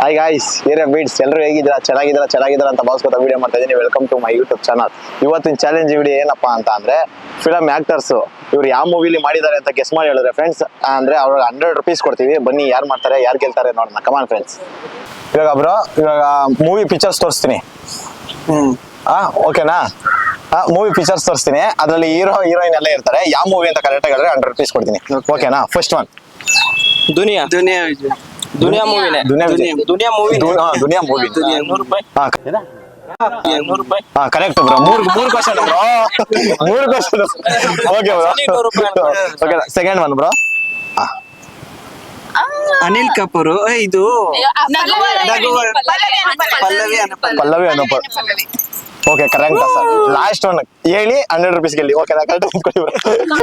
Hi guys area beads ಎಲ್ಲರೂ ಹೇಗಿದ್ದೀರಾ? ಚೆನ್ನಾಗಿದ್ದೀರಾ? ಚೆನ್ನಾಗಿದ್ದೀರಾ ಅಂತ ಭಾವಿಸ್ಕೊತಾ ವಿಡಿಯೋ ಮಾಡ್ತಾ ಇದ್ದೀನಿ. Welcome to my YouTube channel ಇವತ್ತಿನ ಚಾಲೆಂಜ್ ವಿಡಿಯೋ ಏನಪ್ಪಾ ಅಂತ ಅಂದ್ರೆ ಫಿಲಮ್ ಆಕ್ಟರ್ಸ್ ಇವ್ರು ಯಾವ ಮೂವಿಲಿ ಮಾಡಿದ್ದಾರೆ ಅಂತ ಗೆಸ್ ಮಾಡಿ ಹೇಳಿದ್ರೆ ಫ್ರೆಂಡ್ಸ್ ಅಂದ್ರೆ ಅವ್ರಿಗೆ ಹಂಡ್ರೆಡ್ ರುಪೀಸ್ ಕೊಡ್ತೀವಿ. ಬನ್ನಿ ಯಾರು ಮಾಡ್ತಾರೆ ಯಾರು ಗೆಲ್ತಾರೆ ನೋಡೋಣ. ಕಮಾನ್ ಫ್ರೆಂಡ್ಸ್ ಇವಾಗ ಬ್ರೋ ಇವಾಗ ಮೂವಿ ಪಿಕ್ಚರ್ಸ್ ತೋರಿಸ್ತೀನಿ. ಆ ಓಕೆನಾ ಮೂವಿ ಪಿಕ್ಚರ್ಸ್ ತೋರಿಸ್ತೀನಿ. ಅದರಲ್ಲಿ ಹೀರೋ ಹೀರೋಯಿನ್ ಎಲ್ಲ ಇರ್ತಾರೆ. ಯಾವ ಮೂವಿ ಅಂತ ಕರೆಕ್ಟಾಗಿ ಹೇಳಿದ್ರೆ ಹಂಡ್ರೆಡ್ ರುಪೀಸ್ ಕೊಡ್ತೀನಿ. ಓಕೆನಾ ಫಸ್ಟ್ ಒನ್ ದುನಿಯಾ. ದುನಿಯಾ ವಿಜಯ್. ದುನಿಯಾ ಮೂವಿನೇ ದುನಿಯಾ ವಿಜಯ್. ದುನಿಯಾ ಮೂವಿ ದುನಿಯಾ ಮೂವಿ ನೂರು ರೂಪಾಯಿ. ಹಾ ನೂರು ರೂಪಾಯಿ. ಹಾ ಕರೆಕ್ಟ್ ಬ್ರೋ ಮೂರ್ ಮೂರ್ ಕ್ವಶನ್ ಬ್ರೋ ಮೂರ್ question okay bro okay second one bro Anil Kapoor. ಏ, ಇದು Pallavi Pallavi Anupallavi. Pallavi ಅನುಪ okay correct sir last one ಹೇಳಿ ಹಂಡ್ರೆಡ್ ರುಪೀಸ್ ಗೆಲ್ಲಿ. ಓಕೆ ನಾ ಕರೆಕ್ಟ್ ಕೊಡಿ ಬ್ರೋ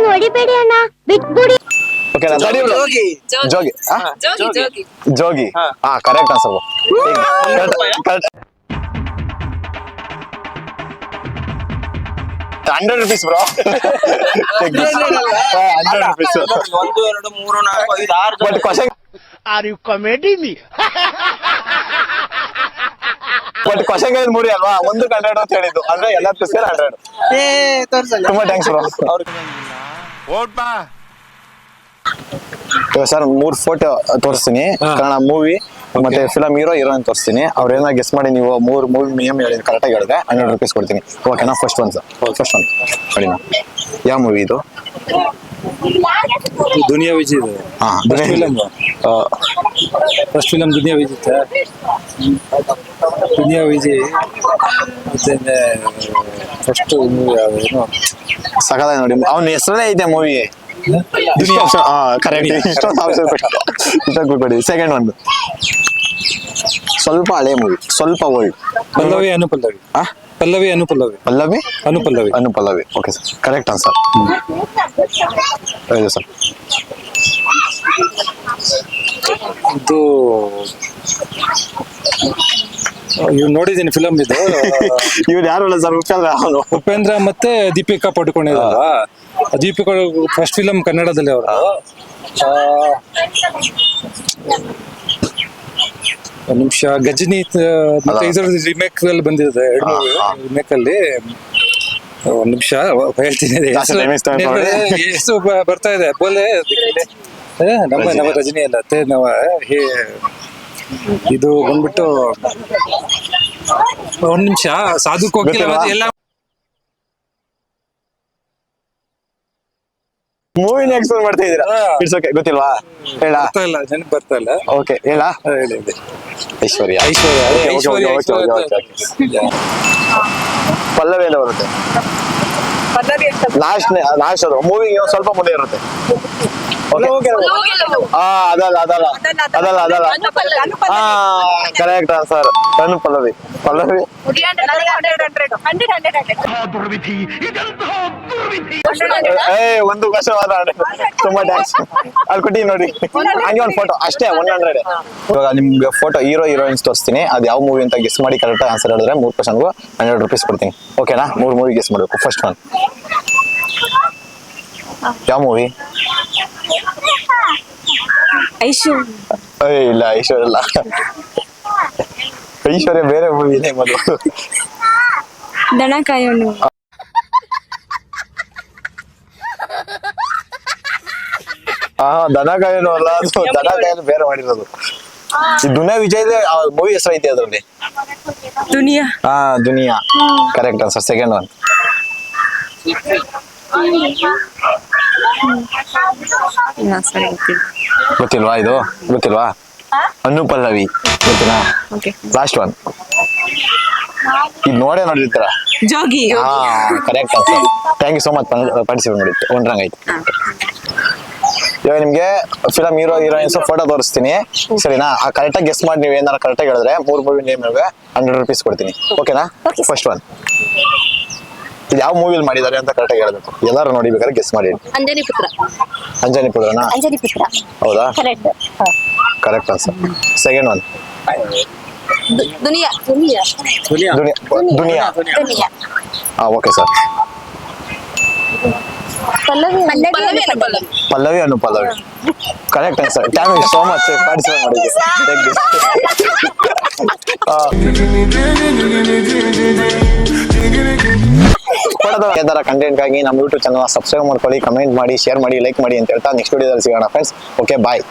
ಹೊಡಿಬೇಡಿ ಅಣ್ಣ. ಬಿಟ್ಬಿಡಿ. ಓಕೆ ಜೋಗಿ. ಜೋಗಿ. ಜೋಗಿ. ಜೋಗಿ ಹಾ. Correct answer correct hundred rupees bro hundred rupees ಒಂದು ಎರಡು ಮೂರು ನಾಲ್ಕು ಐದು ಆರು but question are you comedy me but question ಮೂರಿ ಅಲ್ವಾ? ಒಂದು ಹಂಡ್ರೆಡ್ ಅಂತ ಹೇಳಿದ್ದು. ಅಂದ್ರೆ ಎಲ್ಲ ಸೇರಿ ಹಂಡ್ರೆಡ್ ಏ ತೋರ್ಸಲ್ಲ. ತುಂಬಾ ಥ್ಯಾಂಕ್ಸ್ ಬ್ರೋ ಸರ್ ಮೂರ್ ಫೋಟೋ ತೋರಿಸ್ತೀನಿ. ಕನ್ನಡ ಮೂವಿ ಮತ್ತೆ ಫಿಲಮ್ ಹೀರೋ ಅಂತ ತೋರಿಸ್ತೀನಿ. ಅವ್ರ ಏನೋ ಗೆಸ್ ಮಾಡಿ ನೀವು ಮೂರ್ ಮೂವಿ ಮಿನಿಮಮ್ ಹೇಳಿದ್ರೆ ಕರೆಕ್ಟಾಗಿ ಹೇಳಿದ್ರೆ ಹಂಡ್ರೆಡ್ ರುಪೀಸ್ ಕೊಡ್ತೀನಿ. ಓಕೆನಾ first one sir first one ಹೇಳಿ ಯಾವ ಮೂವಿ ಇದು? ದುನಿಯಾ ವಿಜಿ ಇದು. ಹಾ film. First film Duniya Vijay Duniya Viji ಮತ್ತೆ ಫಸ್ಟ್ ಮೂವಿ ಏನು ಸಕಲ ನೋಡಿ. ಅವ್ನ ಹೆಸರೇ ಇದೆ ಮೂವಿ ಕರೆಕ್ಟ್ ಇಷ್ಟೊಂದು ಸೆಕೆಂಡ್ ಒನ್ ಸ್ವಲ್ಪ ಹಳೆ ಮೂವಿ ಸ್ವಲ್ಪ ಓಲ್ಡ್ ಪಲ್ಲವಿ ಅನುಪಲ್ಲವಿ. ಆ? Pallavi Anupallavi. Pallavi? Anupallavi. Anupallavi. Okay sir correct answer ಹೌದು ಸರ್ ಇದು ಇವ್ ನೋಡಿದೀನಿ ಫಿಲಮ್ ಇದು. ಇವ್ರು ಯಾರು ಅಲ್ಲ ಸರ್? ಉಪೇಂದ್ರ ಅವನು. ಉಪೇಂದ್ರ ಮತ್ತೆ ದೀಪಿಕಾ ಪಡ್ಕೊಂಡಿದ್ದಾರ ಆ ದೀಪಿಕಾ ಫಸ್ಟ್ ಫಿಲಮ್ ಕನ್ನಡದಲ್ಲಿ ಅವರು ಒಂದ್ ನಿಮಿಷ ಗಜನಿ ಮತ್ತೆ ಅಲ್ಲ. ರಿಮೇಕ್ ಅಲ್ಲಿ ಬಂದಿದೆ ರಿಮೇಕ್ ಅಲ್ಲಿ. ಒಂದ್ ನಿಮಿಷ ಹೇಳ್ತೀನಿ. ಎಷ್ಟು ಬರ್ತಾ ಇದೆ ಬೋಲೆ. ನಮ್ಮ ರಜನಿ. ನಮ್ಮ ರಜನಿ ಅಲ್ಲ ನವ ಇದು ಬಂದ್ಬಿಟ್ಟು ಒಂದ್ ನಿಮಿಷ ಸಾಧು ಹೋಗಿಲ್ಲ? ಎಲ್ಲ ಮೂವಿನ ಎಕ್ಸ್ಪ್ಲೋರ್ ಮಾಡ್ತಾ ಇದೀರಾ. ಇಟ್ಸ್ ಓಕೆ ಗೊತ್ತಿಲ್ವಾ? ಹೇಳ. ಬರ್ತಾ ಇಲ್ಲ ಜನ ಬರ್ತಾ ಇಲ್ಲ. ಓಕೆ ಹೇಳ. ಹೇಳಿ ಐಶ್ವರ್ಯ. ಐಶ್ವರ್ಯ ಐಶ್ವರ್ಯ. ಪಲ್ಲವಿ ಎಲ್ಲ ಬರುತ್ತೆ. ಲಾಸ್ಟ್ ಲಾಸ್ಟ್ ಅದು. ಮೂವಿಗೆ ಸ್ವಲ್ಪ ಮುಂದೆ ಇರುತ್ತೆ. ಹಾ ಅದಲ್ಲ ಅದಲ್ಲ. ಅದಲ್ಲ ಅದಲ್ಲ. ಹಾ correct answer Anupallavi. Pallavi. ಏ ಒಂದು ಕಷ್ಟವಾದ ತುಂಬಾ ಟ್ಯಾಂಕ್ಸ್ ಅಲ್ಲಿ ಕೊಟ್ಟಿ ನೋಡಿ. ಹಂಗೆ ಒಂದು ಫೋಟೋ ಅಷ್ಟೇ ಒನ್ ಹಂಡ್ರೆಡ್ ಇವಾಗ ನಿಮ್ಗೆ ಫೋಟೋ ಹೀರೋ ಹೀರೋಯಿನ್ಸ್ ತೋರಿಸ್ತೀನಿ. ಅದು ಯಾವ ಮೂವಿ ಅಂತ ಗೆಸ್ ಮಾಡಿ ಕರೆಕ್ಟ್ ಆನ್ಸರ್ ಹೇಳಿದ್ರೆ ಮೂರು ಪರ್ಸೆಂಟ್ಗೂ ಹಂಡ್ರೆಡ್ ರುಪೀಸ್ ಕೊಡ್ತೀನಿ. ಓಕೆನಾ ಮೂರು ಮೂವಿ ಗೆಸ್ ಮಾಡಬೇಕು. ಫಸ್ಟ್ ಒನ್ ಯಾವ ಮೂವಿ ಐಶು ಏ ಇಲ್ಲ ಐಶ್ವರ್ಯ ಅಲ್ಲ. ಐಶ್ವರ್ಯ ಬೇರೆ ಮೂವಿ ಇದೆ ಮೊದಲು. ದನ ಕಾಯೋನು ಹಾ ದನ ಕಾಯನು ಅಲ್ಲ ಅದು ದನ ಕಾಯನು ಬೇರೆ ಮಾಡಿರೋದು. ಈ ದುನಿಯಾ ವಿಜಯ್ ಮೂವಿ ಹೆಸರು ಐತೆ ಅದ್ರಲ್ಲಿ. ದುನಿಯಾ. ಹಾ Duniya. Correct answer second one ಸರಿ ಗೊತ್ತಿಲ್ಲ ಗೊತ್ತಿಲ್ವಾ ಇದು? ಗೊತ್ತಿಲ್ವಾ? ಅನ್ನು ಪಲ್ಲವಿ. ಗೊತ್ತಿಲ್ಲ ಲಾಸ್ಟ್ ಒನ್ ಇದು ನೋಡೇ ನೋಡಿರ್ತೀರ? ಜೋಗಿ ಹಾ correct answer thank you so much participate ಮಾಡಿದ್ದು. ಒಂದ್ರಂಗ್ ಆಯ್ತು ಇವಾಗ ನಿಮ್ಗೆ ಫಿಲಮ್ ಹೀರೋ ಹೀರೋಯಿನ್ಸ್ ಫೋಟೋ ತೋರಿಸ್ತೀನಿ. ಸರಿನಾ? ಆ ಕರೆಕ್ಟಾಗಿ ಗೆಸ್ ಮಾಡಿ ನೀವು ಏನಾರ ಕರೆಕ್ಟಾಗಿ ಹೇಳಿದ್ರೆ ಮೂರು ಮೂವಿ ನೇಮ್ ಹಂಡ್ರೆಡ್ ರುಪೀಸ್ ಕೊಡ್ತೀನಿ. ಓಕೆನಾ ಫಸ್ಟ್ ಒನ್ ಇದು ಯಾವ ಮೂವಿಲಿ ಮಾಡಿದ್ದಾರೆ ಅಂತ ಕರೆಕ್ಟಾಗಿ ಹೇಳಬೇಕು. ಎಲ್ಲರೂ ನೋಡಿ ಬೇಕಾದ್ರೆ ಗೆಸ್ ಮಾಡಿ. ಅಂಜನಿ ಪುತ್ರ. ಅಂಜನಿ ಪುತ್ರನಾ? ಅಂಜನಿ ಪುತ್ರ. ಹೌದಾ? Correct correct answer second one Duniya. Duniya. Duniya. Duniya. Duniya. ಹಾ okay sir Pallavi Pallavi Pallavi. Pallavi. Anu Pallavi. Correct answer thank you so much participate ಮಾಡಿದ್ದೆ ಕಂಟೆಂಟ್ ಥರ ಕಂಟೆಂಟ್ಗಾಗಿ ನಮ್ಮ ಯೂಟ್ಯೂಬ್ ಚಾನಲ್ ಸಬ್ಸ್ಕ್ರೈಬ್ ಮಾಡ್ಕೊಳ್ಳಿ ಕಮೆಂಟ್ ಮಾಡಿ ಶೇರ್ ಮಾಡಿ like ಮಾಡಿ ಅಂತ ಹೇಳ್ತಾ ನೆಕ್ಸ್ಟ್ ವಿಡಿಯೋದಲ್ಲಿ ಸಿಗೋಣ ಫ್ರೆಂಡ್ಸ್ ಓಕೆ ಬಾಯ್